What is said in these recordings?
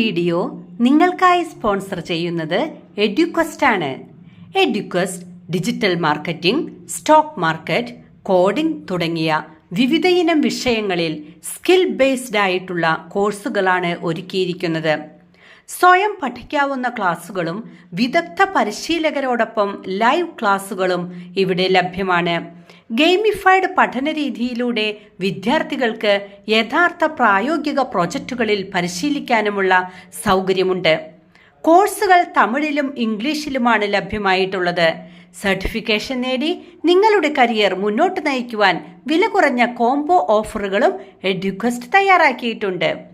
Video നിങ്ങൾക്കായി sponsor ചെയ്യുന്നത് Eduquest ആണ്. Eduquest digital marketing stock market coding തുടങ്ങിയ വിവിധയിനം വിഷയങ്ങളിൽ സ്കിൽ ബേസ്ഡ് ആയിട്ടുള്ള കോഴ്സുകളാണ് ഒരുക്കിയിരിക്കുന്നത്. സ്വയം പഠിക്കാവുന്ന ക്ലാസുകളും വിദഗ്ധ പരിശീലകരോടൊപ്പം ലൈവ് ക്ലാസുകളും ഇവിടെ ലഭ്യമാണ്. ഗെയിമിഫൈഡ് പഠന രീതിയിലൂടെ വിദ്യാർത്ഥികൾക്ക് യഥാർത്ഥ പ്രായോഗിക പ്രോജക്റ്റുകളിൽ പരിശീലിക്കാനുമുള്ള സൗകര്യമുണ്ട്. കോഴ്സുകൾ തമിഴിലും ഇംഗ്ലീഷിലുമാണ് ലഭ്യമായിട്ടുള്ളത്. സർട്ടിഫിക്കേഷൻ നേടി നിങ്ങളുടെ കരിയർ മുന്നോട്ട് നയിക്കുവാൻ വില കുറഞ്ഞ കോംബോ ഓഫറുകളും എഡ്യൂക്വസ്റ്റ് തയ്യാറാക്കിയിട്ടുണ്ട്.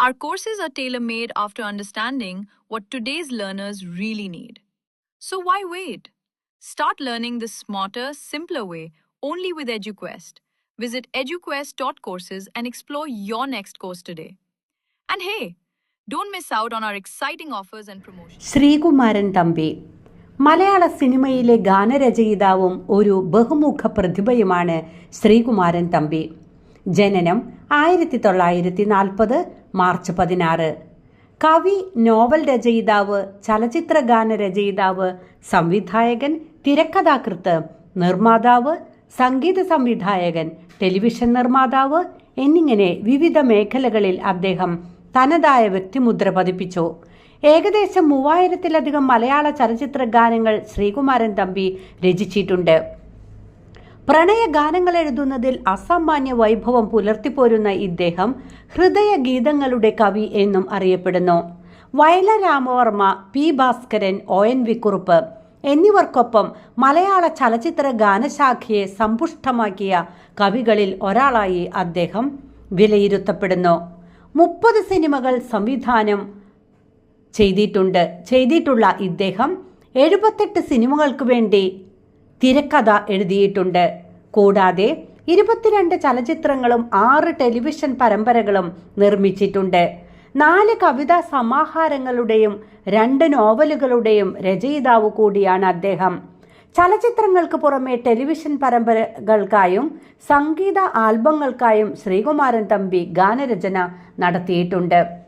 Our courses are tailor made after understanding what today's learners really need. So why wait? Start learning the smarter, simpler way only with EduQuest. Visit eduquest.courses and explore your next course today. And hey, don't miss out on our exciting offers and promotions. Sreekumaran Thampi മലയാള സിനിമയിലെ ഗാനരചയിതാവും ഒരു ബഹുമുഖ പ്രതിഭയുമാണ് ശ്രീകുമാരൻ തമ്പി ജനനം ആയിരത്തി തൊള്ളായിരത്തി നാൽപ്പത് March പതിനാറ്. കവി novel രചയിതാവ് ചലച്ചിത്ര ഗാന രചയിതാവ് സംവിധായകൻ തിരക്കഥാകൃത്ത് നിർമ്മാതാവ് സംഗീത സംവിധായകൻ ടെലിവിഷൻ നിർമ്മാതാവ് എന്നിങ്ങനെ വിവിധ മേഖലകളിൽ അദ്ദേഹം തനതായ വ്യക്തിമുദ്ര പതിപ്പിച്ചു. ഏകദേശം മൂവായിരത്തിലധികം മലയാള ചലച്ചിത്ര ഗാനങ്ങൾ ശ്രീകുമാരൻ തമ്പി രചിച്ചിട്ടുണ്ട്. പ്രണയ ഗാനങ്ങൾ എഴുതുന്നതിൽ അസാമാന്യ വൈഭവം പുലർത്തിപ്പോരുന്ന ഇദ്ദേഹം ഹൃദയ ഗീതങ്ങളുടെ കവി എന്നും അറിയപ്പെടുന്നു. Vayalar Ramavarma P Bhaskaran O N V Kurup എന്നിവർക്കൊപ്പം മലയാള ചലച്ചിത്ര ഗാനശാഖയെ സമ്പുഷ്ടമാക്കിയ കവികളിൽ ഒരാളായി അദ്ദേഹം വിലയിരുത്തപ്പെടുന്നു. മുപ്പത് സിനിമകൾ സംവിധാനം ചെയ്തിട്ടുണ്ട്. ചെയ്തിട്ടുള്ള ഇദ്ദേഹം എഴുപത്തെട്ട് സിനിമകൾക്ക് വേണ്ടി തിരക്കഥ എഴുതിയിട്ടുണ്ട്. കൂടാതെ ഇരുപത്തിരണ്ട് ചലച്ചിത്രങ്ങളും ആറ് ടെലിവിഷൻ പരമ്പരകളും നിർമ്മിച്ചിട്ടുണ്ട്. നാല് കവിതാ സമാഹാരങ്ങളുടെയും രണ്ട് നോവലുകളുടെയും രചയിതാവ് കൂടിയാണ് അദ്ദേഹം. ചലച്ചിത്രങ്ങൾക്ക് പുറമെ ടെലിവിഷൻ പരമ്പരകൾക്കായും സംഗീത ആൽബങ്ങൾക്കായും ശ്രീകുമാരൻ തമ്പി ഗാനരചന നടത്തിയിട്ടുണ്ട്.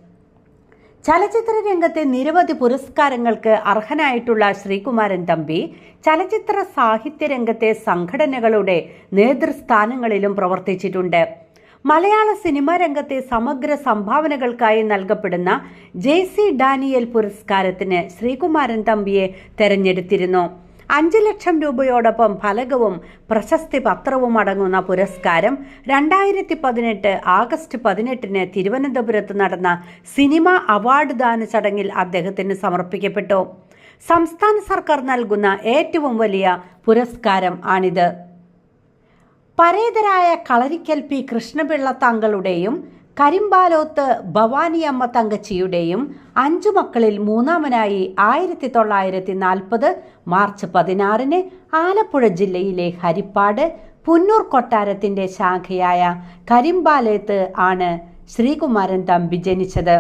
ചലച്ചിത്ര രംഗത്തെ നിരവധി പുരസ്കാരങ്ങൾക്ക് അർഹനായിട്ടുള്ള ശ്രീകുമാരൻ തമ്പി ചലച്ചിത്ര സാഹിത്യ രംഗത്തെ സംഘടനകളുടെ നേതൃസ്ഥാനങ്ങളിലും പ്രവർത്തിച്ചിട്ടുണ്ട്. മലയാള സിനിമാ രംഗത്തെ സമഗ്ര സംഭാവനകൾക്കായി നൽകപ്പെടുന്ന ജെ സി ഡാനിയൽ പുരസ്കാരത്തിന് ശ്രീകുമാരൻ തമ്പിയെ തെരഞ്ഞെടുത്തിരുന്നു. അഞ്ച് ലക്ഷം രൂപയോടൊപ്പം ഫലകവും പ്രശസ്തി പത്രവും അടങ്ങുന്ന പുരസ്കാരം രണ്ടായിരത്തി പതിനെട്ട് ആഗസ്റ്റ് പതിനെട്ടിന് തിരുവനന്തപുരത്ത് നടന്ന സിനിമ അവാർഡ് ദാന ചടങ്ങിൽ അദ്ദേഹത്തിന് സമർപ്പിക്കപ്പെട്ടു. സംസ്ഥാന സർക്കാർ നൽകുന്ന ഏറ്റവും വലിയ പുരസ്കാരം ആണിത്. പരേതരായ കളരിക്കൽ പി കൃഷ്ണപിള്ള താങ്കളുടെയും കരിമ്പാലോത്ത് ഭവാനിയമ്മ തങ്കച്ചിയുടെയും അഞ്ചു മക്കളിൽ മൂന്നാമനായി ആയിരത്തി തൊള്ളായിരത്തി നാൽപ്പത് മാർച്ച് പതിനാറിന് ആലപ്പുഴ ജില്ലയിലെ ഹരിപ്പാട് പുന്നൂർ കൊട്ടാരത്തിന്റെ ശാഖയായ കരിമ്പാലയത്ത് ആണ് ശ്രീകുമാരൻ തമ്പി ജനിച്ചത്.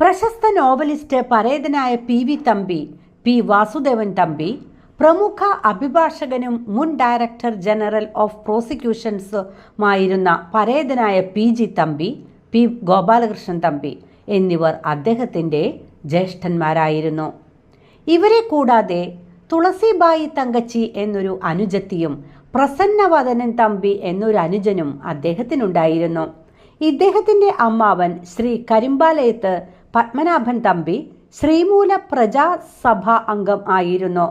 പ്രശസ്ത നോവലിസ്റ്റ് പരേതനായ P V Thampi P Vasudevan Thampi പ്രമുഖ അഭിഭാഷകനും മുൻ ഡയറക്ടർ ജനറൽ ഓഫ് പ്രോസിക്യൂഷൻസുമായിരുന്ന പരേതനായ P G Thampi P Gopalakrishnan Thampi എന്നിവർ അദ്ദേഹത്തിന്റെ ജ്യേഷ്ഠന്മാരായിരുന്നു. ഇവരെ കൂടാതെ തുളസിബായി തങ്കച്ചി എന്നൊരു അനുജത്തിയും പ്രസന്നവദനൻ തമ്പി എന്നൊരു അനുജനും അദ്ദേഹത്തിനുണ്ടായിരുന്നു. ഇദ്ദേഹത്തിന്റെ അമ്മാവൻ ശ്രീ കരിമ്പാലയത്ത് പത്മനാഭൻ തമ്പി ശ്രീമൂല പ്രജാസഭ അംഗം ആയിരുന്നു.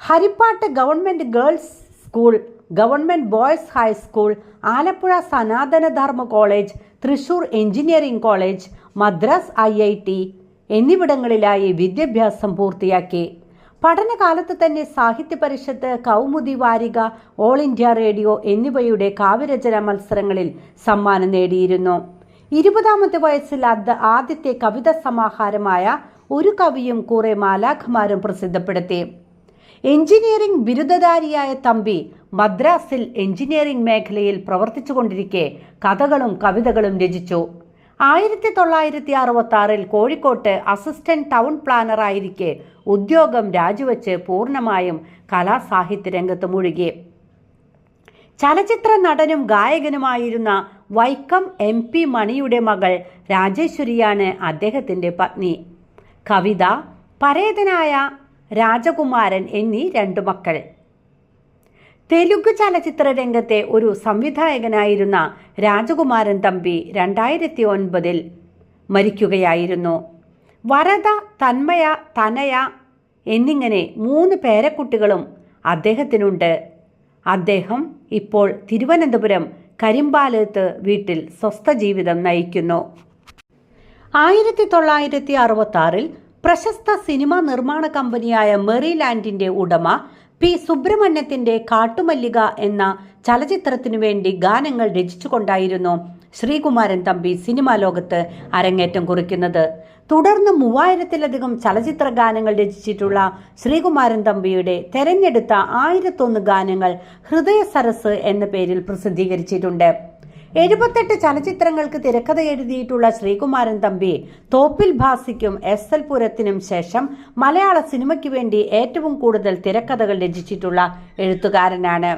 ഹരിപ്പാട്ട് government girls school government boys high school Alappuzha Sanathana Dharma college Thrissur engineering college Madras I I T എന്നിവിടങ്ങളിലായി വിദ്യാഭ്യാസം പൂർത്തിയാക്കി. പഠനകാലത്ത് തന്നെ സാഹിത്യ പരിഷത്ത് കൗമുദി വാരിക ഓൾ ഇന്ത്യ റേഡിയോ എന്നിവയുടെ കാവ്യരചന മത്സരങ്ങളിൽ സമ്മാനം നേടിയിരുന്നു. ഇരുപതാമത്തെ വയസ്സിൽ അത് ആദ്യത്തെ കവിതാ സമാഹാരമായ ഒരു കവിയും കുറെ മാലാഖമാരും പ്രസിദ്ധപ്പെടുത്തി. എഞ്ചിനീയറിംഗ് ബിരുദധാരിയായ തമ്പി മദ്രാസിൽ എഞ്ചിനീയറിംഗ് മേഖലയിൽ പ്രവർത്തിച്ചുകൊണ്ടിരിക്കെ കഥകളും കവിതകളും രചിച്ചു. ആയിരത്തി തൊള്ളായിരത്തി അറുപത്തി ആറിൽ കോഴിക്കോട്ട് അസിസ്റ്റന്റ് ടൗൺ പ്ലാനറായിരിക്കെ ഉദ്യോഗം രാജിവെച്ച് പൂർണമായും കലാസാഹിത്യ രംഗത്ത് മുഴുകി. ചലച്ചിത്ര നടനും ഗായകനുമായിരുന്ന വൈക്കം എം പി മണിയുടെ മകൾ രാജേശ്വരിയാണ് അദ്ദേഹത്തിന്റെ പത്നി. കവിത പരേതനായ രാജകുമാരൻ എന്നീ രണ്ടു മക്കൾ. തെലുങ്ക് ചലച്ചിത്ര രംഗത്തെ ഒരു സംവിധായകനായിരുന്ന രാജകുമാരൻ തമ്പി രണ്ടായിരത്തി ഒൻപതിൽ മരിക്കുകയായിരുന്നു. വരദ തന്മയ തനയ എന്നിങ്ങനെ മൂന്ന് പേരക്കുട്ടികളും അദ്ദേഹത്തിനുണ്ട്. അദ്ദേഹം ഇപ്പോൾ തിരുവനന്തപുരം കരിമ്പാലത്ത് വീട്ടിൽ സ്വസ്ഥ ജീവിതം നയിക്കുന്നു. ആയിരത്തി തൊള്ളായിരത്തി അറുപത്തി പ്രശസ്ത സിനിമാ നിർമ്മാണ കമ്പനിയായ മെറിലാൻഡിന്റെ ഉടമ പി സുബ്രഹ്മണ്യത്തിന്റെ കാട്ടുമല്ലിക എന്ന ചലച്ചിത്രത്തിനു വേണ്ടി ഗാനങ്ങൾ രചിച്ചുകൊണ്ടായിരുന്നു ശ്രീകുമാരൻ തമ്പി സിനിമാ ലോകത്ത് അരങ്ങേറ്റം കുറിക്കുന്നത്. തുടർന്ന് മൂവായിരത്തിലധികം ചലച്ചിത്ര ഗാനങ്ങൾ രചിച്ചിട്ടുള്ള ശ്രീകുമാരൻ തമ്പിയുടെ തെരഞ്ഞെടുത്ത ആയിരത്തൊന്ന് ഗാനങ്ങൾ ഹൃദയ സരസ് എന്ന പേരിൽ പ്രസിദ്ധീകരിച്ചിട്ടുണ്ട്. എഴുപത്തെട്ട് ചലച്ചിത്രങ്ങൾക്ക് തിരക്കഥ എഴുതിയിട്ടുള്ള ശ്രീകുമാരൻ തമ്പി തോപ്പിൽ ഭാസിക്കും എസ് എൽ പുരത്തിനും ശേഷം മലയാള സിനിമയ്ക്ക് വേണ്ടി ഏറ്റവും കൂടുതൽ തിരക്കഥകൾ രചിച്ചിട്ടുള്ള എഴുത്തുകാരനാണ്.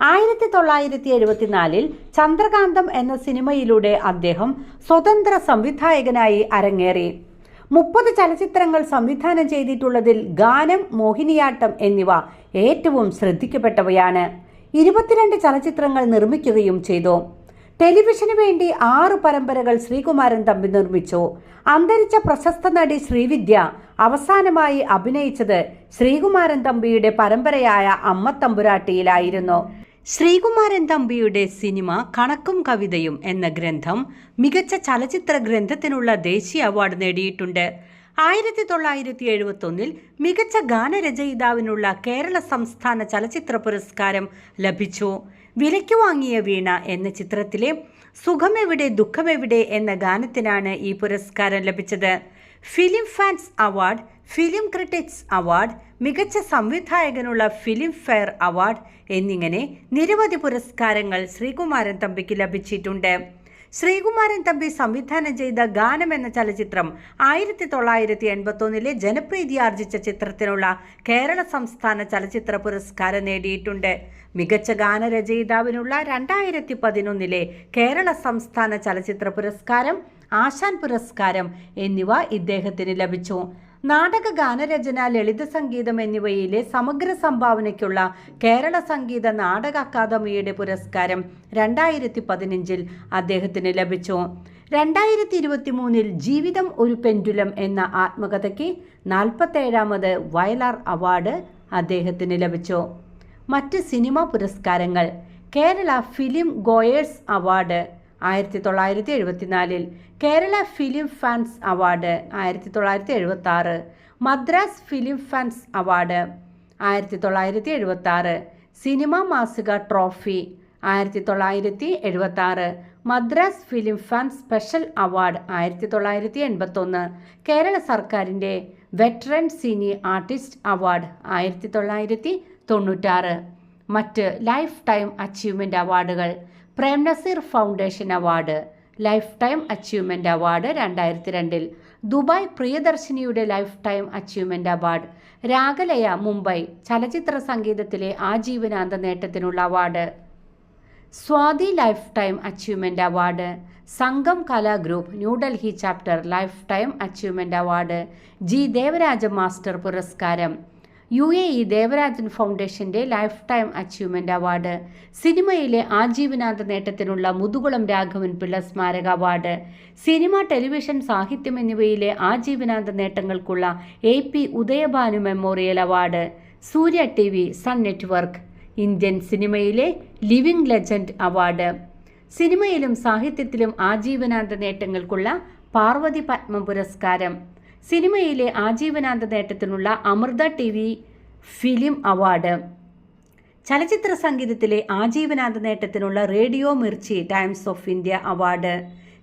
ആയിരത്തി തൊള്ളായിരത്തി എഴുപത്തിനാലിൽ ചന്ദ്രകാന്തം എന്ന സിനിമയിലൂടെ അദ്ദേഹം സ്വതന്ത്ര സംവിധായകനായി അരങ്ങേറി. മുപ്പത് ചലച്ചിത്രങ്ങൾ സംവിധാനം ചെയ്തിട്ടുള്ളതിൽ ഗാനം മോഹിനിയാട്ടം എന്നിവ ഏറ്റവും ശ്രദ്ധിക്കപ്പെട്ടവയാണ്. ഇരുപത്തിരണ്ട് ചലച്ചിത്രങ്ങൾ നിർമ്മിക്കുകയും ചെയ്തു. ടെലിവിഷന് വേണ്ടി ആറ് പരമ്പരകൾ ശ്രീകുമാരൻ തമ്പി നിർമ്മിച്ചു. അന്തരിച്ച പ്രശസ്ത നടി ശ്രീവിദ്യ അവസാനമായി അഭിനയിച്ചത് ശ്രീകുമാരൻ തമ്പിയുടെ പരമ്പരയായ അമ്മ തമ്പുരാട്ടിയിലായിരുന്നു. ശ്രീകുമാരൻ തമ്പിയുടെ സിനിമ കണക്കും കവിതയും എന്ന ഗ്രന്ഥം മികച്ച ചലച്ചിത്ര ഗ്രന്ഥത്തിനുള്ള ദേശീയ അവാർഡ് നേടിയിട്ടുണ്ട്. ആയിരത്തി തൊള്ളായിരത്തി എഴുപത്തൊന്നിൽ മികച്ച ഗാനരചയിതാവിനുള്ള കേരള സംസ്ഥാന ചലച്ചിത്ര പുരസ്കാരം ലഭിച്ചു. വിലയ്ക്ക് വാങ്ങിയ വീണ എന്ന ചിത്രത്തിലെ സുഖമെവിടെ ദുഃഖമെവിടെ എന്ന ഗാനത്തിനാണ് ഈ പുരസ്കാരം ലഭിച്ചത്. Film fans award film critics award മികച്ച സംവിധായകനുള്ള ഫിലിം ഫെയർ അവാർഡ് എന്നിങ്ങനെ നിരവധി പുരസ്കാരങ്ങൾ ശ്രീകുമാരൻ തമ്പിക്ക് ലഭിച്ചിട്ടുണ്ട്. ശ്രീകുമാരൻ തമ്പി സംവിധാനം ചെയ്ത ഗാനം എന്ന ചലച്ചിത്രം ആയിരത്തി തൊള്ളായിരത്തി എൺപത്തൊന്നിലെ ജനപ്രീതി ആർജിച്ച ചിത്രത്തിനുള്ള കേരള സംസ്ഥാന ചലച്ചിത്ര പുരസ്കാരം നേടിയിട്ടുണ്ട്. മികച്ച ഗാനരചയിതാവിനുള്ള രണ്ടായിരത്തി പതിനൊന്നിലെ കേരള സംസ്ഥാന ചലച്ചിത്ര പുരസ്കാരം ആശാൻ പുരസ്കാരം എന്നിവ ഇദ്ദേഹത്തിന് ലഭിച്ചു. നാടക ഗാനരചന ലളിത സംഗീതം എന്നിവയിലെ സമഗ്ര സംഭാവനയ്ക്കുള്ള കേരള സംഗീത നാടക അക്കാദമിയുടെ പുരസ്കാരം രണ്ടായിരത്തി പതിനഞ്ചിൽ അദ്ദേഹത്തിന് ലഭിച്ചു. രണ്ടായിരത്തി ഇരുപത്തി മൂന്നിൽ ജീവിതം ഒരു പെൻഡുലം എന്ന ആത്മകഥയ്ക്ക് നാൽപ്പത്തേഴാമത് വയലാർ അവാർഡ് അദ്ദേഹത്തിന് ലഭിച്ചു. മറ്റ് സിനിമാ പുരസ്കാരങ്ങൾ കേരള ഫിലിം ഗോയേഴ്സ് അവാർഡ് ആയിരത്തി തൊള്ളായിരത്തി എഴുപത്തിനാലിൽ കേരള ഫിലിം ഫാൻസ് അവാർഡ് ആയിരത്തി തൊള്ളായിരത്തി എഴുപത്തി ആറ് മദ്രാസ് ഫിലിം ഫാൻസ് അവാർഡ് ആയിരത്തി തൊള്ളായിരത്തി എഴുപത്തി ആറ് സിനിമ മാസിക ട്രോഫി ആയിരത്തി തൊള്ളായിരത്തി എഴുപത്തി ആറ് Madras film fan special award ആയിരത്തി തൊള്ളായിരത്തി എൺപത്തൊന്ന് കേരള സർക്കാരിന്റെ വെറ്ററൻ സിനി ആർട്ടിസ്റ്റ് അവാർഡ് ആയിരത്തി തൊള്ളായിരത്തി തൊണ്ണൂറ്റാറ് മറ്റ് ലൈഫ് ടൈം അച്ചീവ്മെന്റ് അവാർഡുകൾ Prem Nazir foundation award life time achievement award രണ്ടായിരത്തി രണ്ടിൽ Dubai പ്രിയദർശിനിയുടെ life time achievement award Ragalaya Mumbai ചലച്ചിത്ര സംഗീതത്തിലെ ആജീവനാന്ത നേട്ടത്തിനുള്ള award. Swathi life time achievement award Sangam Kala group New Delhi chapter life time achievement award G Devaraja master പുരസ്കാരം U A E Devarajan ഫൗണ്ടേഷന്റെ life time achievement award സിനിമയിലെ ആജീവനാന്ത നേട്ടത്തിനുള്ള മുതുകുളം രാഘവൻ പിള്ള സ്മാരക award cinema television സാഹിത്യം എന്നിവയിലെ ആജീവനാന്ത നേട്ടങ്ങൾക്കുള്ള A P Udayabhanu memorial award Surya T V sun network Indian സിനിമയിലെ living legend award. സിനിമയിലും സാഹിത്യത്തിലും ആജീവനാന്ത നേട്ടങ്ങൾക്കുള്ള പാർവതി പത്മ പുരസ്കാരം. സിനിമയിലെ ആജീവനാന്ത നേട്ടത്തിനുള്ള Amrita T V film award. ചലച്ചിത്ര സംഗീതത്തിലെ ആജീവനാന്ത നേട്ടത്തിനുള്ള radio Mirchi Times of India award.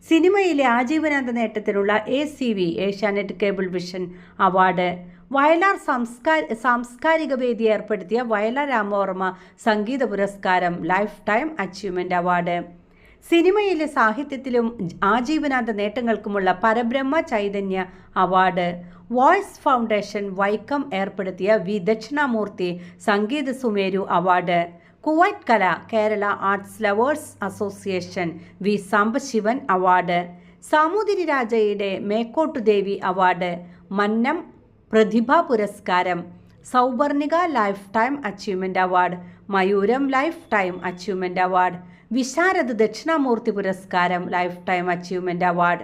സിനിമയിലെ ആജീവനാന്ത നേട്ടത്തിനുള്ള A C V Asianet cable vision award. Vayalar സംസ്കാ സാംസ്കാരിക വേദി ഏർപ്പെടുത്തിയ വയലാർ രാമവർമ്മ സംഗീത പുരസ്കാരം ലൈഫ് ടൈം അച്ചീവ്മെന്റ് അവാർഡ്. സിനിമയിലെ സാഹിത്യത്തിലും ആജീവനാന്ത നേട്ടങ്ങൾക്കുമുള്ള Parabrahma Chaitanya award. Voice foundation Vaikom ഏർപ്പെടുത്തിയ V. Dakshinamoorthy Sangeetha Sumeru award. Kuwait Kala Kerala arts lovers association V. Sambasivan award. Samoothiri രാജയുടെ Mekkottudevi award. Mannam Prathibha പുരസ്കാരം. Souvarnika life time achievement award. Mayooram life time achievement award. Visharad Dakshinamoorthy പുരസ്കാരം life time achievement award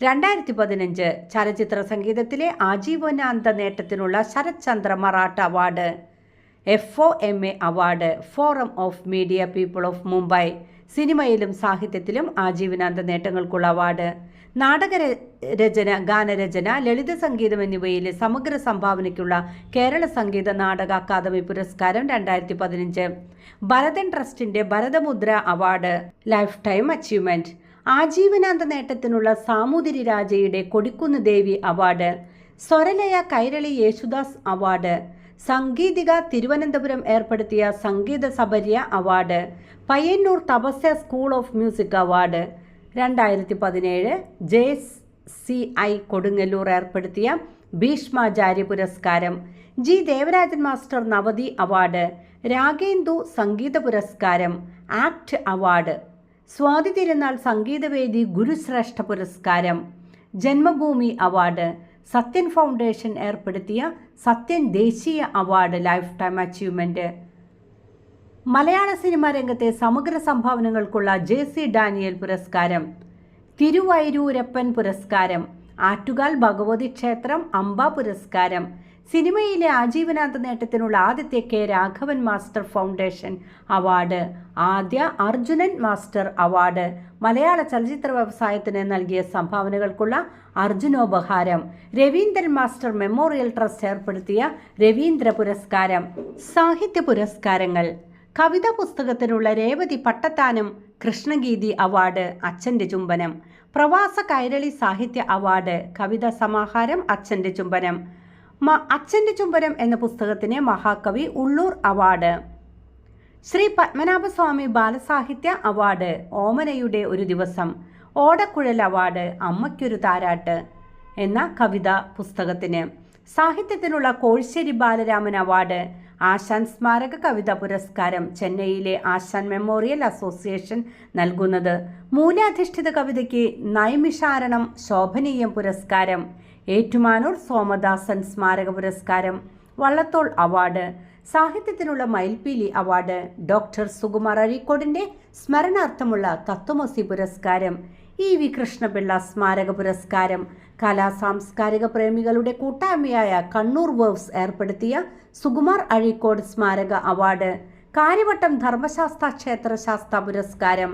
രണ്ടായിരത്തി പതിനഞ്ച് ചലച്ചിത്ര സംഗീതത്തിലെ ആജീവനാന്ത നേട്ടത്തിനുള്ള Sarath Chandra Maratha award. F O M A award forum of media people of Mumbai സിനിമയിലും സാഹിത്യത്തിലും ആജീവനാന്ത നേട്ടങ്ങൾക്കുള്ള award. നാടക രചന ഗാനരചന ലളിത സംഗീതം എന്നിവയിലെ സമഗ്ര സംഭാവനയ്ക്കുള്ള കേരള സംഗീത നാടക അക്കാദമി പുരസ്കാരം രണ്ടായിരത്തി പതിനഞ്ച് ഭരതൻ ട്രസ്റ്റിന്റെ Bharathamudra award. Life time achievement. ആജീവനാന്ത നേട്ടത്തിനുള്ള സാമൂതിരി രാജയുടെ കൊടിക്കുന്ന് ദേവി അവാർഡ്. സ്വരലയ കൈരളി യേശുദാസ് അവാർഡ്. സംഗീതിക തിരുവനന്തപുരം ഏർപ്പെടുത്തിയ Sangeetha Sabarya award Payyannur Thapasya school of music award രണ്ടായിരത്തി പതിനേഴ് ജെ സി ഐ കൊടുങ്ങല്ലൂർ ഏർപ്പെടുത്തിയ ഭീഷ്മാചാര്യ പുരസ്കാരം ജി ദേവരാജൻ മാസ്റ്റർ നവതി അവാർഡ് രാഗേന്ദു സംഗീത പുരസ്കാരം ആക്ട് അവാർഡ് സ്വാതി തിരുനാൾ സംഗീതവേദി ഗുരുശ്രേഷ്ഠ പുരസ്കാരം ജന്മഭൂമി അവാർഡ് സത്യൻ ഫൗണ്ടേഷൻ ഏർപ്പെടുത്തിയ സത്യൻ ദേശീയ അവാർഡ് ലൈഫ് ടൈം അച്ചീവ്മെന്റ് മലയാള സിനിമാ രംഗത്തെ സമഗ്ര സംഭാവനകൾക്കുള്ള ജെ സി ഡാനിയൽ പുരസ്കാരം തിരുവൈരൂരപ്പൻ പുരസ്കാരം ആറ്റുകാൽ ഭഗവതി ക്ഷേത്രം അംബ പുരസ്കാരം സിനിമയിലെ ആജീവനാന്ത നേട്ടത്തിനുള്ള ആദ്യത്തെ K Raghavan master foundation award. ആദ്യ അർജുനൻ മാസ്റ്റർ അവാർഡ്. മലയാള ചലച്ചിത്ര വ്യവസായത്തിന് നൽകിയ സംഭാവനകൾക്കുള്ള അർജുനോപഹാരം. രവീന്ദ്രൻ മാസ്റ്റർ മെമ്മോറിയൽ ട്രസ്റ്റ് ഏർപ്പെടുത്തിയ രവീന്ദ്ര പുരസ്കാരം. സാഹിത്യ പുരസ്കാരങ്ങൾ. കവിതാ പുസ്തകത്തിനുള്ള രേവതി പട്ടത്താനം കൃഷ്ണഗീതി അവാർഡ് അച്ഛന്റെ ചുംബനം. പ്രവാസ കൈരളി സാഹിത്യ അവാർഡ് കവിതാ സമാഹാരം അച്ഛന്റെ ചുംബനം. മ അച്ഛന്റെ ചുംബരം എന്ന പുസ്തകത്തിന് മഹാകവി ഉള്ളൂർ അവാർഡ്. ശ്രീ പത്മനാഭസ്വാമി ബാലസാഹിത്യ അവാർഡ് ഓമനയുടെ ഒരു ദിവസം ഓടക്കുഴൽ അവാർഡ് അമ്മയ്ക്കൊരു താരാട്ട് എന്ന കവിത പുസ്തകത്തിന്. സാഹിത്യത്തിനുള്ള കോഴ്ശ്ശേരി ബാലരാമൻ അവാർഡ് ആശാൻ സ്മാരക കവിതാ പുരസ്കാരം ചെന്നൈയിലെ ആശാൻ മെമ്മോറിയൽ അസോസിയേഷൻ നൽകുന്നത്. മൂലാധിഷ്ഠിത കവിതയ്ക്ക് നൈമിഷാരണം ശോഭനീയം പുരസ്കാരം ഏറ്റുമാനൂർ സോമദാസൻ സ്മാരക പുരസ്കാരം വള്ളത്തോൾ അവാർഡ് സാഹിത്യത്തിനുള്ള മയിൽപീലി അവാർഡ് ഡോക്ടർ സുകുമാർ അഴീക്കോടിന്റെ സ്മരണാർത്ഥമുള്ള തത്വമസി പുരസ്കാരം ഇ വി കൃഷ്ണപിള്ള സ്മാരക പുരസ്കാരം കലാ സാംസ്കാരിക പ്രേമികളുടെ കൂട്ടായ്മയായ കണ്ണൂർ വേവ്സ് ഏർപ്പെടുത്തിയ സുകുമാർ അഴീക്കോട് സ്മാരക അവാർഡ് കാര്യവട്ടം ധർമ്മശാസ്ത്ര ക്ഷേത്രശാസ്ത്ര പുരസ്കാരം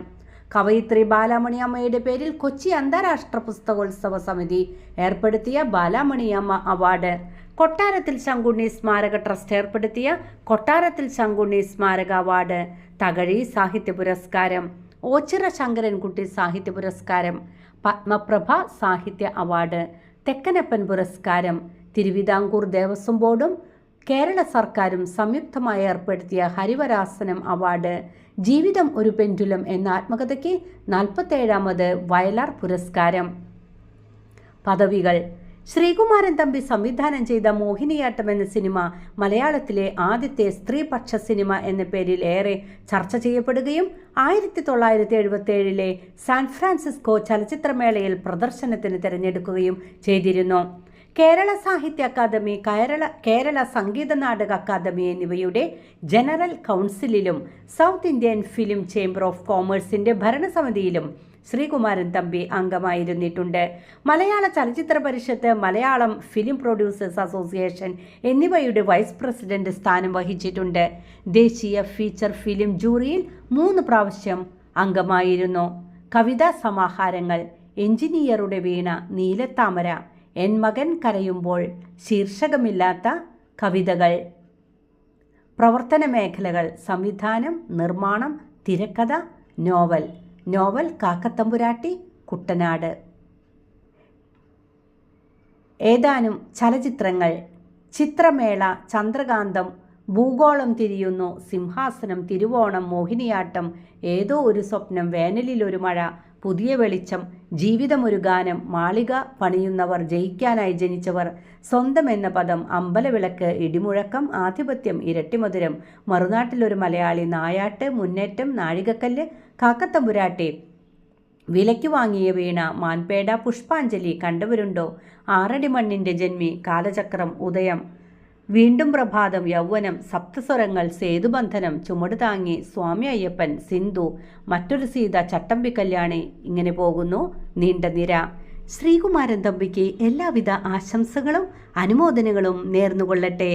കവയിത്രി ബാലാമണിയമ്മയുടെ പേരിൽ കൊച്ചി അന്താരാഷ്ട്ര പുസ്തകോത്സവ സമിതി ഏർപ്പെടുത്തിയ ബാലാമണിയമ്മ അവാർഡ്. കൊട്ടാരത്തിൽ ശങ്കുണ്ണി സ്മാരക ട്രസ്റ്റ് ഏർപ്പെടുത്തിയ കൊട്ടാരത്തിൽ ശങ്കുണ്ണി സ്മാരക അവാർഡ്. തകഴി സാഹിത്യ പുരസ്കാരം. ഓച്ചിറ ശങ്കരൻകുട്ടി സാഹിത്യ പുരസ്കാരം. പത്മപ്രഭ സാഹിത്യ അവാർഡ്. തെക്കനപ്പൻ പുരസ്കാരം. തിരുവിതാംകൂർ ദേവസ്വം ബോർഡും കേരള സർക്കാരും സംയുക്തമായി ഏർപ്പെടുത്തിയ ഹരിവരാസനം അവാർഡ് ജീവിതം ഒരു പെൻഡുലം എന്ന ആത്മകഥയ്ക്ക് നാൽപ്പത്തേഴാമത് വയലാർ പുരസ്കാരം. പദവികൾ. ശ്രീകുമാരൻ തമ്പി സംവിധാനം ചെയ്ത മോഹിനിയാട്ടം എന്ന സിനിമ മലയാളത്തിലെ ആദ്യത്തെ സ്ത്രീപക്ഷ സിനിമ എന്ന പേരിൽ ഏറെ ചർച്ച ചെയ്യപ്പെടുകയും ആയിരത്തി തൊള്ളായിരത്തി എഴുപത്തി സാൻ ഫ്രാൻസിസ്കോ ചലച്ചിത്രമേളയിൽ പ്രദർശനത്തിന് തിരഞ്ഞെടുക്കുകയും ചെയ്തിരുന്നു. കേരള സാഹിത്യ അക്കാദമി കേരള കേരള സംഗീത നാടക അക്കാദമി എന്നിവയുടെ general കൗൺസിലിലും south Indian film chamber of കോമേഴ്സിന്റെ ഭരണസമിതിയിലും ശ്രീകുമാരൻ തമ്പി അംഗമായിരുന്നിട്ടുണ്ട്. മലയാള ചലച്ചിത്ര പരിഷത്ത് മലയാളം ഫിലിം പ്രൊഡ്യൂസേഴ്സ് അസോസിയേഷൻ എന്നിവയുടെ വൈസ് പ്രസിഡന്റ് സ്ഥാനം വഹിച്ചിട്ടുണ്ട്. ദേശീയ ഫീച്ചർ ഫിലിം ജൂറിയിൽ മൂന്ന് പ്രാവശ്യം അംഗമായിരുന്നു. കവിതാ സമാഹാരങ്ങൾ എഞ്ചിനീയറുടെ വീണ നീലത്താമര എൻ മകൻ കരയുമ്പോൾ ശീർഷകമില്ലാത്ത കവിതകൾ. പ്രവർത്തന മേഖലകൾ സംവിധാനം നിർമ്മാണം തിരക്കഥ നോവൽ. നോവൽ കാക്കത്തമ്പുരാട്ടി കുട്ടനാട്. ഏതാനും ചലച്ചിത്രങ്ങൾ. ചിത്രമേള ചന്ദ്രകാന്തം ഭൂഗോളം തിരിയുന്നു സിംഹാസനം തിരുവോണം മോഹിനിയാട്ടം ഏതോ ഒരു സ്വപ്നം വേനലിൽ ഒരു മഴ പുതിയ വെളിച്ചം ജീവിതമൊരു ഗാനം മാളിക പണിയുന്നവർ ജയിക്കാനായി ജനിച്ചവർ സ്വന്തം എന്ന പദം അമ്പലവിളക്ക് ഇടിമുഴക്കം ആധിപത്യം ഇരട്ടിമധുരം മറുനാട്ടിലൊരു മലയാളി നായാട്ട് മുന്നേറ്റം നാഴികക്കല്ല് കാക്കത്തമ്പുരാട്ടെ വിലയ്ക്ക് വാങ്ങിയ വീണ മാൻപേട പുഷ്പാഞ്ജലി കണ്ടവരുണ്ടോ? ആറടി മണ്ണിന്റെ ജന്മി കാലചക്രം ഉദയം. വീണ്ടും പ്രഭാതം യൗവനം സപ്തസ്വരങ്ങൾ സേതുബന്ധനം ചുമട് താങ്ങി സ്വാമി അയ്യപ്പൻ സിന്ധു മറ്റൊരു സീത ചട്ടമ്പി കല്യാണി ഇങ്ങനെ പോകുന്നു. നീണ്ട നിര. ശ്രീകുമാരൻ തമ്പിക്ക് എല്ലാവിധ ആശംസകളും അനുമോദനങ്ങളും നേർന്നുകൊള്ളട്ടെ.